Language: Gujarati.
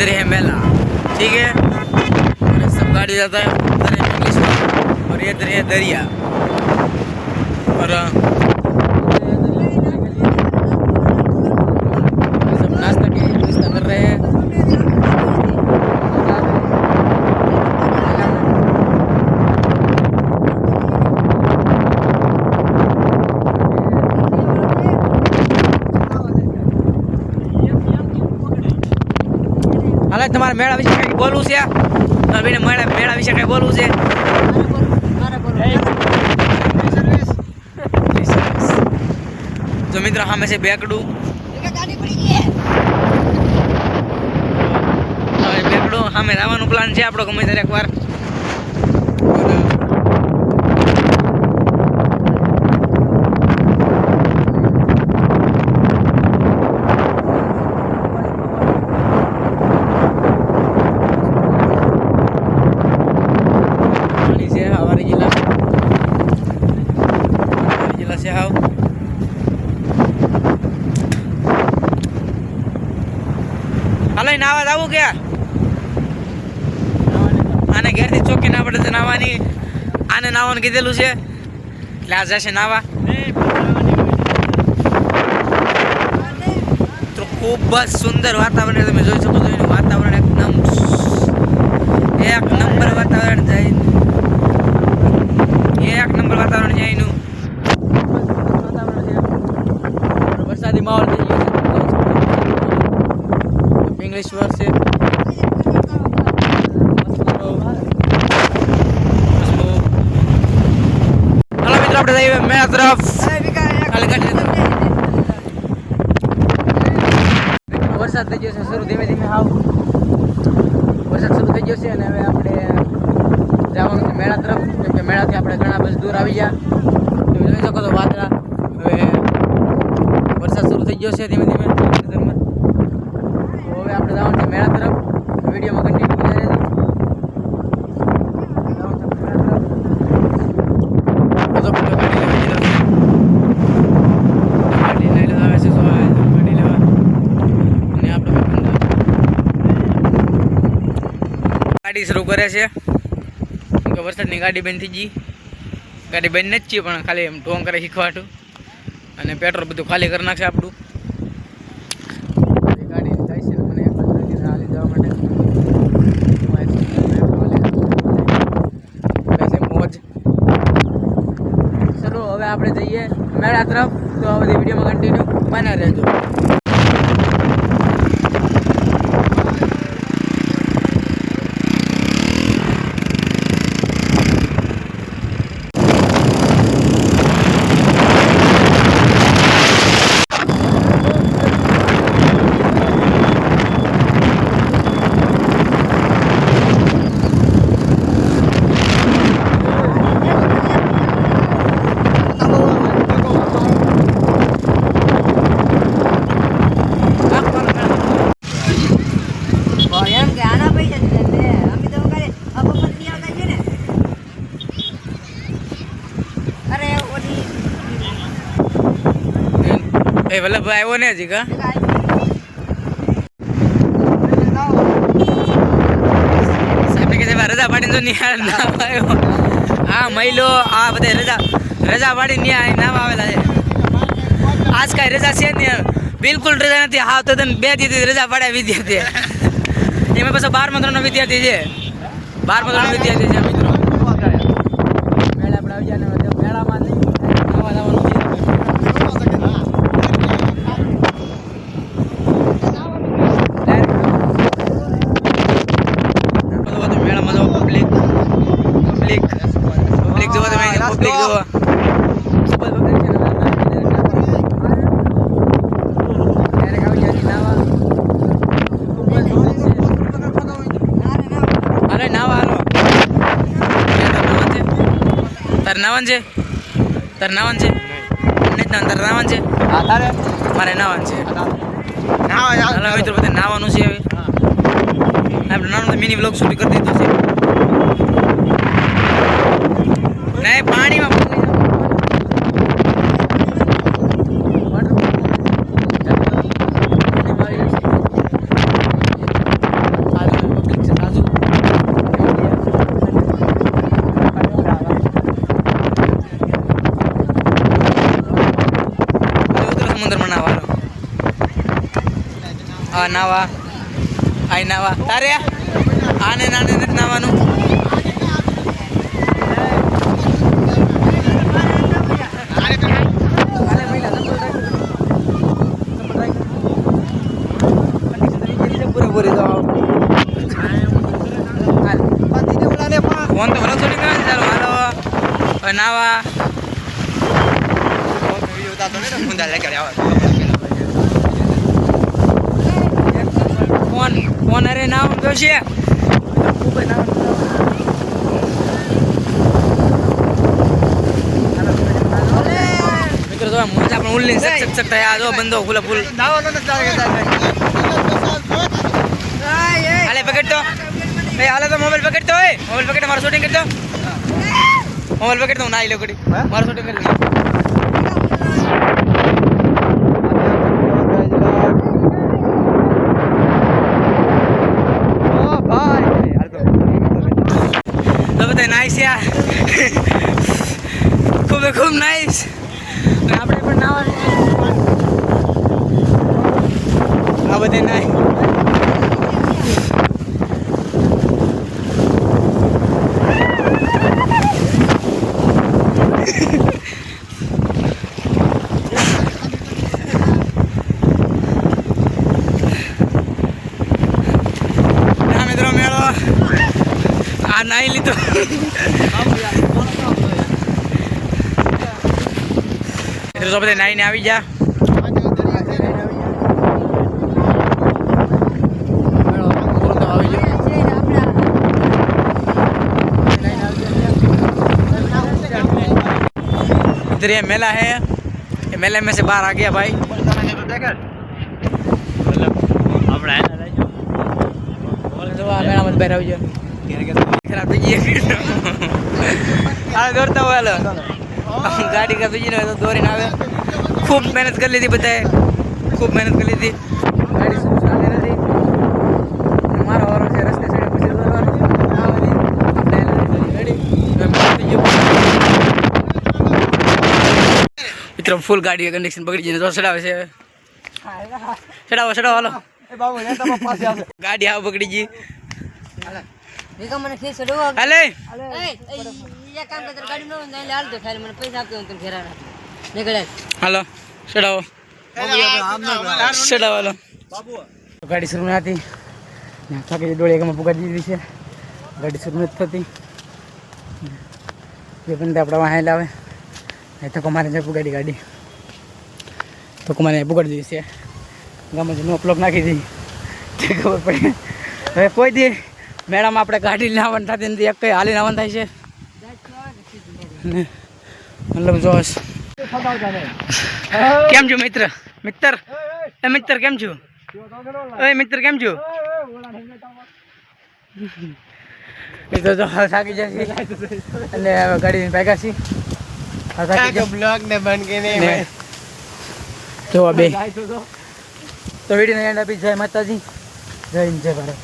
इधर है मेला ठीक है और सब गाड़ी जाता है उधर है पिंगलेश्वर और इधर है दरिया और હાલે, તમારે મેળા વિશે કંઈક બોલવું છે? બેને મેળા મેળા વિશે કંઈ બોલવું છે? જો મિત્રો સામે છે બેકડું. બેકડું સામે જવાનું પ્લાન છે આપણો ગમે ત્યારે એકવાર પાણી છે હવારી જિલ્લા હવારી જિલ્લા છે હાવ હાલો આવું કે આને ઘેરથી ચોકી ના પડે તો નાવાની આને નાવાનું કીધેલું છે. એટલે આ જશે નાવા તો ખૂબ જ સુંદર વાતાવરણ તમે જોઈ શકો છો, એનું વાતાવરણ એકદમ એક નંબર વાતાવરણ જાય એક નંબર વાતાવરણ છે એનું વરસાદી માહોલ થઈ ગયો છે પિંગલેશ્વર છે હાલો મિત્રો આપણે જઈએ મેળા તરફ. વરસાદ થઈ ગયો છે, શરૂ ધીમે ધીમે હાવ. વરસાદ શરૂ થઈ ગયો છે અને હવે આપણે જવાનું છે મેળા તરફ. કેમ કે મેળાથી આપણે ઘણા બસ દૂર આવી ગયા. તમે જોઈ શકો છો વાદળા. હવે વરસાદ શરૂ થઈ ગયો છે ધીમે ધીમે. તો હવે આપણે જવાનું છે મેળા તરફ. વિડીયોમાં કન્ટિન્યુ કરી રહેજો જવાનું છે મેળા તરફ. બધો બધો ગાડી લેવા જઈ રહ્યો છે. ગાડી લઈ લેવા આવે છે સો આવે છે ગાડી લેવા અને આપણે પણ ગાડી શરૂ કરે છે. વરસાદની ગાડી બંધ થઈ ગઈ. ગાડી બંધ નથી છીએ પણ ખાલી એમ ઢોંગ કરે શીખવાટું અને પેટ્રોલ બધું ખાલી કરી નાખશે આપણું. ગાડી જાય છે, મને હાલી હવે આપણે જઈએ મેળા તરફ. તો આ બધી વિડીયોમાં કન્ટિન્યુ બના રહેજો એમ કે આના પૈસા દીધા છે અમે તો કાલે અપમતની આવતા છે ને અરે ઓલી એ વલ્લભભાઈ આવ્યો ને હજી, કા? રજા પાડીને તો નિહાળ ના આવ્યો. આ મહિલો, આ બધા રજા રજા પાડીને ન્યા નામ આવેલા છે. આજ કાંઈ રજા છે ને બિલકુલ રજા નથી. હા, તો બે દીધી રજા પાડ્યા વિદ્યાર્થી એમાં પાછો બારમા ધોરણનો વિદ્યાર્થી છે. બારમા ધોરણનો વિદ્યાર્થી છે મિત્રો મેળા આપણે આવી ગયા ને મેળામાં નહીં આવા જવાનું છે બધો બધો મેળામાં જો પબ્લિક પબ્લિક પબ્લિક જોવો તમે પબ્લિક જોવો. ખૂબ છે ને. ક્યારેક આવી જાય નાવા ખૂબ જ છે. નાવન છે? જ મારે નાવન છે. નાવા મિત્રો બધા નાવાનું છે હવે. આપણે નાનો મિની બ્લોગ શું કરી દીધું છે. નહીં પાણીમાં સમુદ્રમાં નાવાનો આ નાવા આ નાવા. તારે આને નાને નાવાનું? હવે નાવા ફોન ફોન અરે ના કયો છે. મિત્રો તો મોજા પણ ઉલ્લી સક સક સક થાય તો મોબાઈલ પકડતો હોય મોબાઈલ પકડ, મારું શૂટિંગ કરતો. કડી મારું શૂટિંગ કરી દઉં તો બધા નાઈસ યાર ખૂબ ખૂબ નાઈસ આપણે પણ નાવા આ બધે નાઈ આ નાઈ લીધું મિત્રો તો બધા નાઈને આવી જા इधर ये मेला है ये मेले में से बाहर आ गया भाई तो ખરાબ થઈ ગઈ હા દોડતા હોય હાલો ગાડી કા બીજી હોય તો દોરીને આવે ખૂબ મહેનત કરી લીધી બધાએ ખૂબ મહેનત કરી લીધી ગાડી શું ચાલે નથી મારો વારો છે રસ્તે ચડે પછી દોરવાનો મિત્રો ફૂલ ગાડી કન્ડિશન પકડી જઈને તો ચડાવે છે ચડાવો ચડાવો હાલો ગાડી આવ પકડી ગઈ ભેગા મને ચડવો એ કામ કરતા ગાડી નો દે ખાલી મને પૈસા આપતો હું તને ઘેરા રાખું નીકળે હાલો ચડાવો. ચડાવો હાલો. ગાડી શરૂ ના હતી. થાકી ડોળી એકમાં પુગાડી દીધી છે. ગાડી શરૂ નથી થતી. જે પણ આપણે વાહે લાવે. એ તો કમારે જ પુગાડી ગાડી. તો કમારે પુગાડી દીધી છે. ગામમાં નો અપલોક નાખી દીધી. ખબર પડી. હવે કોઈ દી મેડમ આપણે ગાડી લાવવાનું થતી નથી એક કઈ હાલી લાવવાનું થાય છે. મતલબ જોશ કેમ છો મિત્ર? મિત્ર એ મિત્ર કેમ છો? એ મિત્ર કેમ છો? મિત્ર તો થાકી જશે અને હવે ગાડી ભેગા છીએ. બ્લોગ ને બંધ કરીને જોવા બે. તો વીડિયો એન્ડ આપી જય માતાજી. જય જય ભારત.